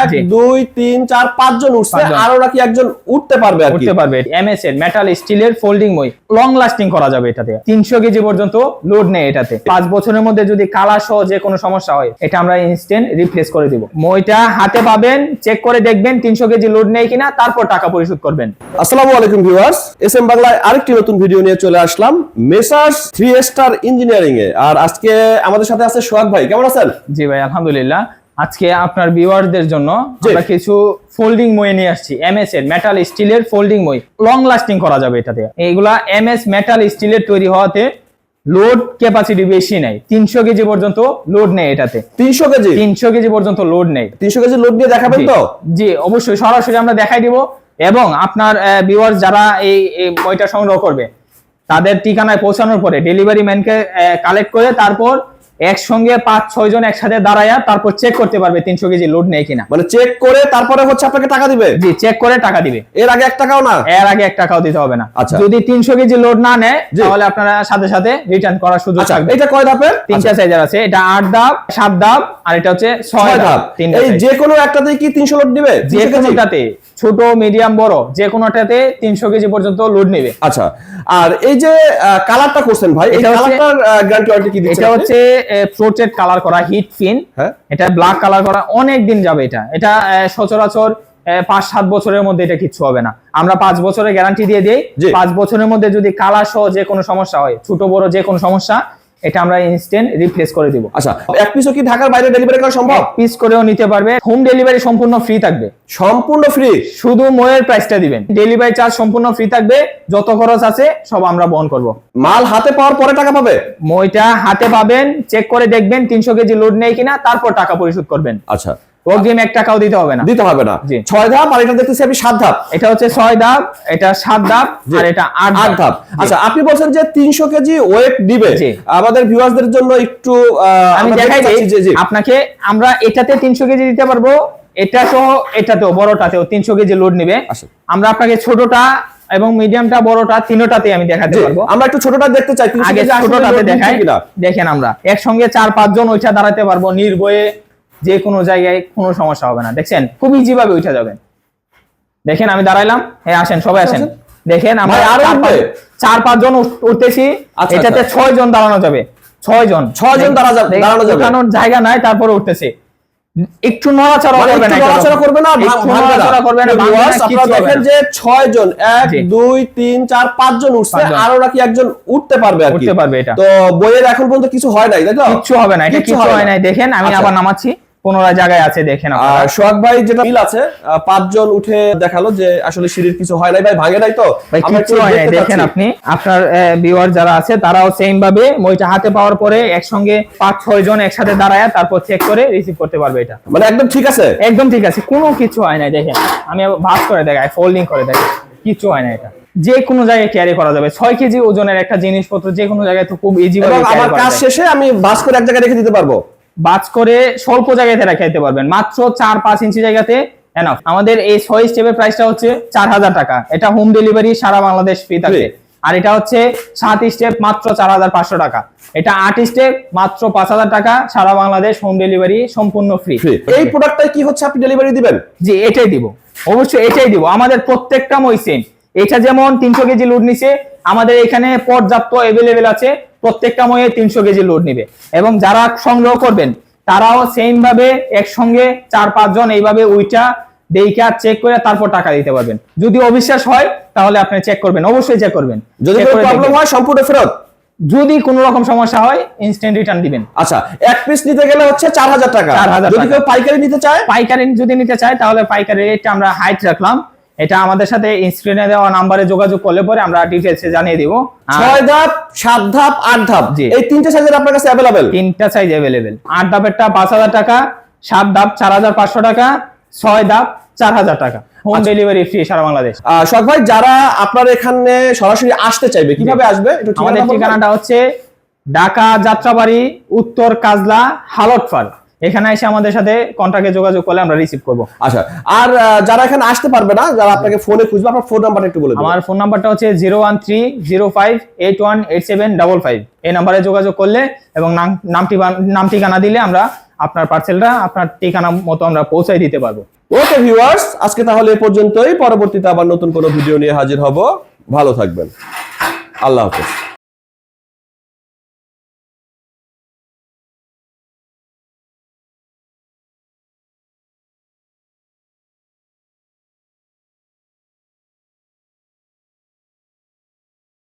এক দুই তিন চার পাঁচজন উঠছে আরও নাকি একজন উঠতে পারবে আর উঠতে পারবে। এমএস এর মেটাল স্টিলের ফোল্ডিং মই। লং লাস্টিং করা যাবে এটাতে। তিনশো কেজি পর্যন্ত লোড নেই এটাতে। পাঁচ বছরের মধ্যে যদি কালা সহ যে কোনো সমস্যা হয় এটা আমরা ইনস্ট্যান্ট রিপ্লেস করে দিব। মইটা হাতে পাবেন চেক করে দেখবেন তিনশো কেজি লোড নেই কিনা তারপর টাকা পরিশোধ করবেন। আসসালামু আলাইকুম ভিউয়ার্স এস এম বাংলায় আরেকটি নতুন ভিডিও নিয়ে চলে আসলাম মেসার্স থ্রি স্টার ইঞ্জিনিয়ারিং এ আর আজকে আমাদের সাথে আছে সোহাগ ভাই। কেমন আছেন? জি ভাই আলহামদুলিল্লাহ। আজকে আপনার ভিউয়ারদের জন্য আমরা কিছু ফোল্ডিং মই নিয়ে আসছি। এমএস এর মেটাল স্টিলের ফোল্ডিং মই। লং লাস্টিং করা যাবে এটাতে। এইগুলা এমএস মেটাল স্টিলের তৈরি হওয়াতে লোড ক্যাপাসিটি বেশি নাই তিনশো কেজি পর্যন্ত লোড নেই এটাতে। তিনশো কেজি? তিনশো কেজি পর্যন্ত লোড নেই তিনশো কেজি লোড নিয়ে দেখাবেন তো? জি অবশ্যই সরাসরি আমরা দেখাই দিব। এবং আপনার ভিউয়ার্স যারা এই এই বইটা সংগ্রহ করবে তাদের ঠিকানায় পৌঁছানোর পরে ডেলিভারি ম্যানকে কালেক্ট করে তারপর একসঙ্গে পাঁচ ছয় জন একসাথে দাঁড়ায়া তারপর চেক করতে পারবে তিনশো কেজি লোড নেই কিনা। মানে চেক করে তারপরে হচ্ছে আপনাকে টাকা দিবে? জি চেক করে টাকা দিবে। এর আগে এক টাকাও না? এর আগে এক টাকাও দিতে হবে না। আচ্ছা। যদি তিনশো কেজি লোড না নেয় তাহলে আপনারা সাথে সাথে রিটার্ন করার সুযোগ আচ্ছা থাকবে। এটা কয় ধাপের? তিনটা সাইজের আছে। এটা আট ধাপ সাত ধাপ আর এটা হচ্ছে ছয় ধাপ। এই। যে কোনো একটাতেই কি তিনশো লোড দিবে? যে কোনোটাতে ছোট মিডিয়াম বড় যে কোনোটাতে তিনশো কেজি পর্যন্ত লোড নেবে। আচ্ছা আর এই যে কালারটা করছেন ভাই এটা হচ্ছে- কালারটার গ্যারান্টি ওয়ারেন্টি কি দিচ্ছেন এটা হচ্ছে ফ্লোটেড কালার করা হিট ফিন হ্যাঁ। এটা ব্ল্যাক কালার করা অনেক দিন যাবে এটা। এটা সচরাচর পাঁচ সাত বছরের মধ্যে এটা কিচ্ছু হবে না। আমরা পাঁচ বছরের গ্যারান্টি দিয়ে দিই। পাঁচ বছরের মধ্যে যদি কালার সহ যে কোনো সমস্যা হয় ছোট বড় যে কোনো সমস্যা এটা আমরা ইনস্ট্যান্ট রিপ্লেস করে দিব। আচ্ছা এক পিসও কি ঢাকার বাইরে ডেলিভারি করা সম্ভব? পিস করেও নিতে পারবে। হোম ডেলিভারি সম্পূর্ণ ফ্রি থাকবে। সম্পূর্ণ ফ্রি শুধু ময়ের প্রাইসটা দিবেন। ডেলিভারি চার্জ সম্পূর্ণ ফ্রি থাকবে। যত খরচ আছে সব আমরা বহন করব। মাল হাতে পাওয়ার পরে টাকা পাবে? মইটা হাতে পাবেন চেক করে দেখবেন তিনশো কেজি লোড নেই কিনা তারপর টাকা পরিশোধ করবেন। আচ্ছা। অগ্রিম এক টাকাও দিতে হবে না। দিতে হবে না। ছয় ধাপ আর এটা দেখতেছি আমি সাত ধাপ। এটা হচ্ছে ছয় ধাপ এটা সাত ধাপ আর এটা আট আট ধাপ। আচ্ছা আপনি বলছেন যে তিনশো কেজি ওয়েট দিবে। আমাদের ভিউয়ার্সদের জন্য একটু আমি দেখাই আপনাকে আমরা এটাতে তিনশো কেজি দিতে পারব এটা সহ এটাতেও বড়টাতেও তিনশো কেজি লোড নিবে। আমরা আপনাকে ছোটটা এবং মিডিয়ামটা বড়টা তিনোটাতে আমি দেখাতে পারব। আমরা একটু ছোটটা দেখতে চাই আগে ছোটটাতে দেখাই। দেখেন আমরা একসঙ্গে চার পাঁচজন ওইটা দাঁড়াতে পারব নির্ভয়ে যে কোনো জায়গায় কোনো সমস্যা হবে না। দেখছেন? খুব ইজি ভাবে উঠে যাবেন। দেখেন আমি দাঁড়াইলাম। হ্যাঁ আসেন সবাই আসেন। দেখেন আমরা আরও চার পাঁচ- জন উঠতেছি। আচ্ছা, এটাতে আচ্ছা। ছয় জন দাঁড়ানো যাবে। ছয় জন। ছয় জন দাঁড়ানো যাবে। উঠানোর জায়গা নাই তারপরে উঠতেছে। একটু নড়াচড়া মানে করবে না একটু নড়াচড়া করবে না। নড়াচড়া করবে না আপনারা দেখেন যে ছয় জন এক জি। দুই তিন চার পাঁচ জন উঠছে। আরও নাকি একজন উঠতে পারবে আর কি। উঠতে পারবে এটা। তো বইয়ের এখন পর্যন্ত কিছু হয় নাই তাই তো? কিচ্ছু হবে না এটা হবে হয়। নাই। দেখেন আমি আচ্ছা। আবার নামাচ্ছি। পুনরায় জায়গায় আছে দেখেন। আর সোহাগ ভাই যেটা মিল আছে পাঁচজন উঠে দেখাল যে আসলে সিঁড়ির কিছু হয় নাই। ভাই ভাঙে নাই তো? ভাই আমরা হয় নাই দেখেন আপনি। আপনার ভিউয়ার যারা আছে তারাও সেম ভাবে মইটা হাতে পাওয়ার পরে একসঙ্গে পাঁচ ছয় জন একসাথে দাঁড়ায় তারপর চেক করে রিসিভ করতে পারবে এটা। মানে একদম ঠিক আছে? একদম ঠিক আছে কোনো কিছু হয় নাই দেখেন। আমি ভাগ করে দেখাই ফোল্ডিং করে দেখাই কিছু হয় না এটা। যে কোনো জায়গায় ক্যারি করা যাবে। ছয় কেজি ওজনের একটা জিনিসপত্র যে কোনো জায়গায় তো খুব ইজি আমার কাজ শেষে আমি বাস করে এক জায়গায় রেখে দিতে পারব। বাজ করে স্বল্প জায়গাতে রেখে দিতে পারবেন। মাত্র চার পাঁচ ইঞ্চি জায়গাতে এনাফ আমাদের এই ছয় স্টেপের প্রাইসটা হচ্ছে চার হাজার টাকা। এটা হোম ডেলিভারি সারা বাংলাদেশ ফ্রি থাকে আর এটা হচ্ছে সাত স্টেপ মাত্র চার হাজার পাঁচশো টাকা। এটা আট স্টেপ মাত্র পাঁচ হাজার টাকা। সারা বাংলাদেশ হোম ডেলিভারি সম্পূর্ণ ফ্রি ফ্রি এই প্রোডাক্টটা কি হচ্ছে আপনি ডেলিভারি দিবেন? জি এটাই দিব। অবশ্যই এটাই দিব। আমাদের প্রত্যেকটা মই সেম এটা যেমন তিনশো কেজি লোড নিছে আমাদের এখানে পর্যাপ্ত এভেলেবেল আছে। প্রত্যেকটা ময়ে তিনশো কেজি লোড নিবে। এবং যারা সংগ্রহ করবেন তারাও সেম ভাবে একসঙ্গে চার পাঁচজন এইভাবে উইটা দেইকা চেক করে তারপর টাকা দিতে পারবেন। যদি অবিশ্বাস হয় তাহলে আপনি চেক করবেন অবশ্যই চেক করবেন। যদি কোনো প্রবলেম হয় সম্পূর্ণ ফেরত। যদি কোনো রকম সমস্যা হয় ইনস্ট্যান্ট রিটার্ন দিবেন। আচ্ছা এক পিস নিতে গেলে হচ্ছে চার হাজার টাকা। 4,000 যদি। কেউ পাইকারি নিতে চায়? পাইকারি যদি নিতে চায় তাহলে পাইকারি রেটটা আমরা হাইট রাখলাম। এটা আমাদের সাথে স্ক্রিনে দেওয়া নাম্বারে যোগাযোগ করলে পরে আমরা ডিটেলসে জানিয়ে দিব। ছয় ধাপ সাত ধাপ আট ধাপ। জি। এই তিনটে সাইজের আপনার কাছে অ্যাভেলেবেল তিনটা সাইজ অ্যাভেলেবেল আট ধাপেরটা পাঁচ হাজার টাকা সাত ধাপ চার হাজার পাঁচশো টাকা ছয় ধাপ চার হাজার টাকা। হোম। ডেলিভারি ফ্রি সারা বাংলাদেশ। শখ ভাই যারা আপনার এখানে সরাসরি আসতে চাইবে কীভাবে আসবে? একটু আমাদের ঠিকানাটা হচ্ছে ঢাকা যাত্রাবাড়ি উত্তর কাজলা হালটফার। এখানে এসে আমাদের সাথে কন্ট্রাক্টে যোগাযোগ করলে আমরা রিসিভ করব। আচ্ছা আর যারা এখানে আসতে পারবে না যারা আপনাকে ফোনে খুঁজবে আপনার ফোন নাম্বারটা একটু বলে আমার ফোন নাম্বারটা হচ্ছে zero one three zero five eight one eight seven double five এই নাম্বারে যোগাযোগ করলে এবং নাম নাম নাম ঠিকানা দিলে আমরা আপনার পার্সেলটা আপনার ঠিকানা মতো আমরা পৌঁছাই দিতে পারব। ওকে ভিউয়ার্স আজকে তাহলে এ পর্যন্তই। পরবর্তীতে আবার নতুন কোনো ভিডিও নিয়ে হাজির হব। ভালো থাকবেন। আল্লাহ হাফেজ।